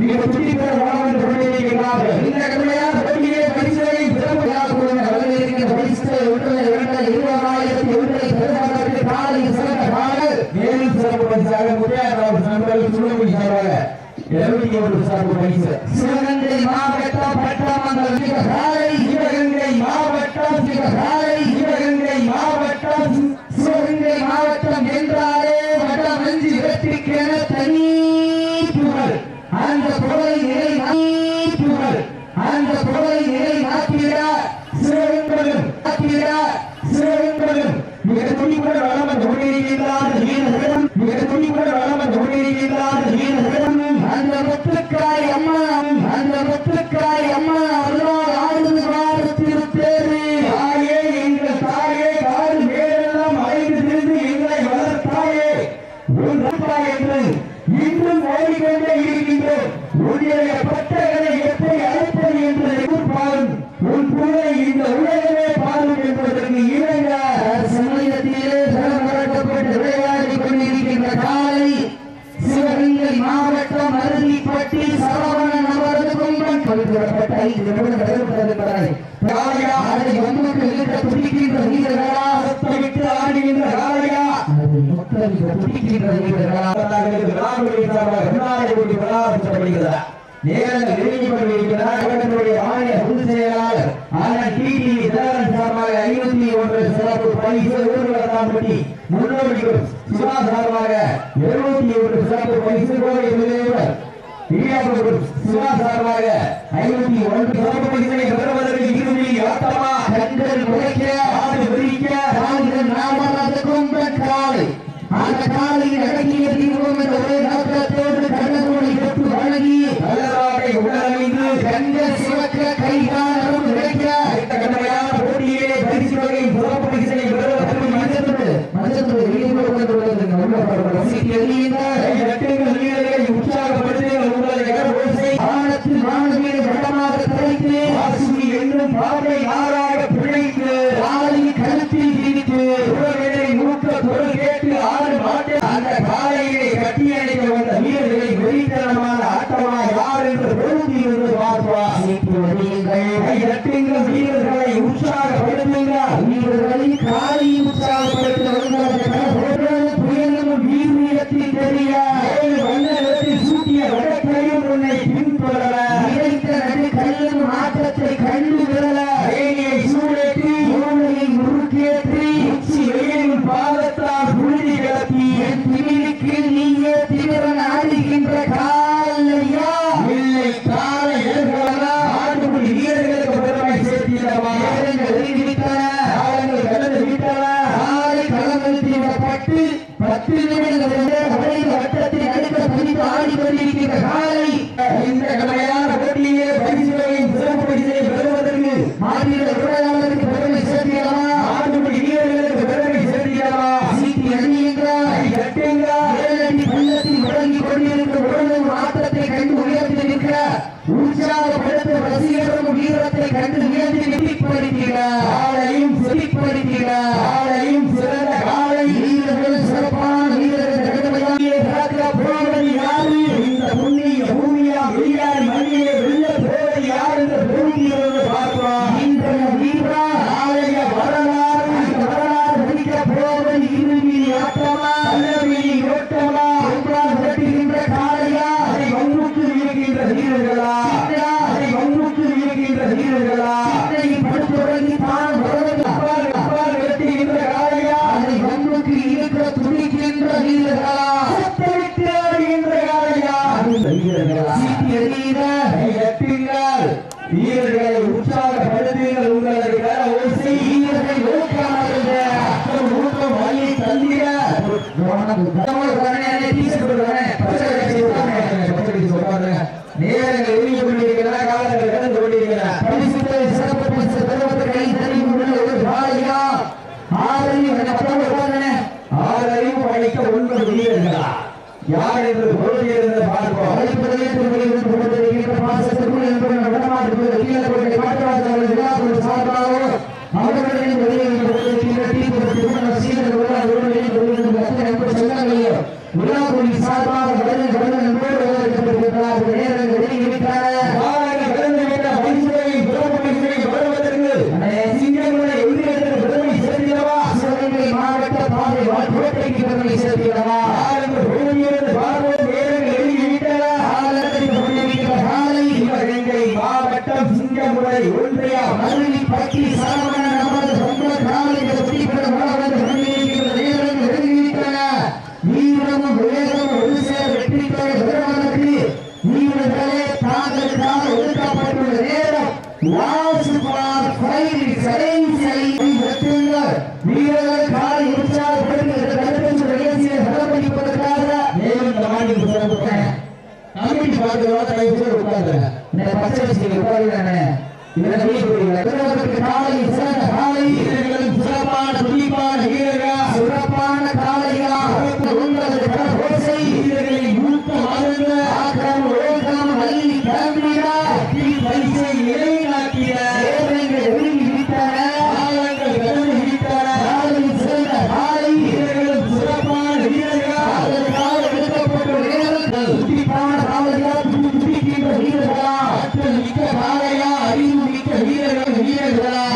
மிக புதிய வாழ்ந்து கொண்டிருக்கிறார்கள் இந்த கடுமையான ஒரு சார்பு பரிசு சிவகங்கை மாவட்டம் பட்டமங்கலம் சிவகாலை சிவகங்கை மாவட்டம் சிவகாலை சிவகங்கை மாவட்டம் சிவகங்கை மாவட்டம் திறந்தே இருக்கின்றோம். உன்னுடைய பட்டங்களை எப்படி அழைப்பது என்று எதிர்பார்க்கும் உன் பிள்ளை நேரங்கள் நிறுவனம் கொண்டிருக்கிறார் இவர்களுடைய மாநில பொதுச் செயலாளர் ஆனால் டிடி தினகரன் சார்பாக ஐநூத்தி ஒன்று சிறப்பு பரிசு ஊர்வலத்தான்பட்டி முன்னோடி சிவா சார்பாக எழுநூத்தி ஒன்று சிறப்பு பெறுவதற்கு இறுதியில் ஆத்தமா கண்கள் முறைக்கிறார் வாசுகி என்றும் பார்வை யாராக பிழைத்து காலை கழுத்தில் திணித்து உறவினை மூத்த பொருள் கேட்டு ஆறு மாட்டு அந்த காலையினை கட்டி அணைக்க வந்த வீரர்களை வெளித்தனமான ஆட்டமா யார் என்று பொருந்தி என்று பார்ப்பார். எட்டு பத்து நிமிடங்களிலே கபடியில் வட்டத்தில் நடுக்க துடித்து ஆடி கொண்டிருக்கிற காலை இந்த கலையான போட்டியிலே பரிசு வகையின் சிறப்பு பரிசினை பெறுவதற்கு மாநில உரையாளருக்கு உற்சாக யார் என்று பொருள்கிறது பார்ப்போம். அழைப்புகளே திருமலையில் புகழ்ந்து இருக்கின்ற பாச திருமலை என்பதை நடமா இருப்பது கீழே கொள்கை பாட்டுவாளர்கள் எல்லாரும் சார்பாக அவர்களுடைய வெளியில் புகழ்ந்திருக்கின்ற டி திருமண சீரர் மாவட்ட பாதை வாழ்க்கை சேர்க்கிறவா இருக்கிறவங்க தயவு உட்காருங்க. புதிய முதலாளி